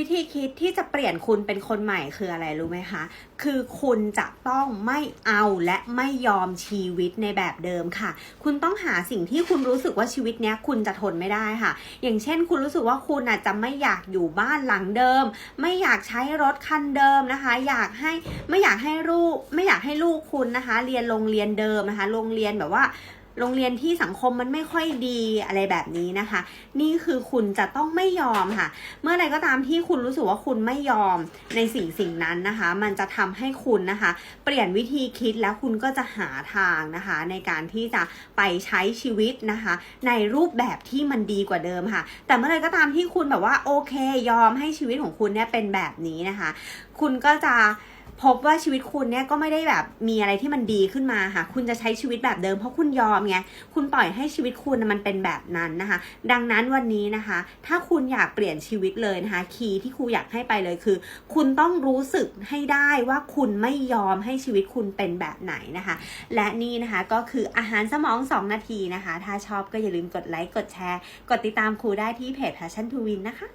วิธีคิดที่จะเปลี่ยนคุณเป็นคนใหม่คืออะไรรู้ไหมคะ คือคุณจะต้องไม่เอาและไม่ยอมชีวิตในแบบเดิมค่ะ คุณต้องหาสิ่งที่คุณรู้สึกว่าชีวิตเนี้ยคุณจะทนไม่ได้ค่ะ อย่างเช่น คุณรู้สึกว่าคุณอาจจะไม่อยากอยู่บ้านหลังเดิม ไม่อยากใช้รถคันเดิมนะคะ อยากให้ไม่อยากให้ลูกไม่อยากให้ลูกคุณนะคะ เรียนโรงเรียนเดิมนะคะ โรงเรียนแบบว่า โรงเรียนที่สังคมมันไม่ค่อยดีอะไรแบบนี้นะคะ นี่คือคุณจะต้องไม่ยอมค่ะ เมื่อไรก็ตามที่คุณรู้สึกว่าคุณไม่ยอมในสิ่งสิ่งนั้นนะคะ มันจะทำให้คุณนะคะ เปลี่ยนวิธีคิดแล้วคุณก็จะหาทางนะคะ ในการที่จะไปใช้ชีวิตนะคะ ในรูปแบบที่มันดีกว่าเดิมค่ะ แต่เมื่อไรก็ตามที่คุณแบบว่าโอเค ยอมให้ชีวิตของคุณเนี่ยเป็นแบบนี้นะคะ คุณก็จะพบว่าชีวิตคุณเนี่ยก็ไม่ได้แบบมีอะไรที่มันดีขึ้นมาค่ะ คุณจะใช้ชีวิตแบบเดิมเพราะคุณยอมไงคุณปล่อยให้ชีวิตคุณมันเป็นแบบนั้นนะคะ ดังนั้นวันนี้นะคะ ถ้าคุณอยากเปลี่ยนชีวิตเลยนะคะ คีย์ที่ครูอยากให้ไปเลยคือ คุณต้องรู้สึกให้ได้ว่าคุณไม่ยอมให้ชีวิตคุณเป็นแบบไหนนะคะ และนี่นะคะก็คืออาหารสมอง 2 นาทีนะคะ ถ้าชอบก็อย่าลืมกดไลค์กดแชร์ กดติดตามครูได้ที่เพจ Passion to Win นะคะ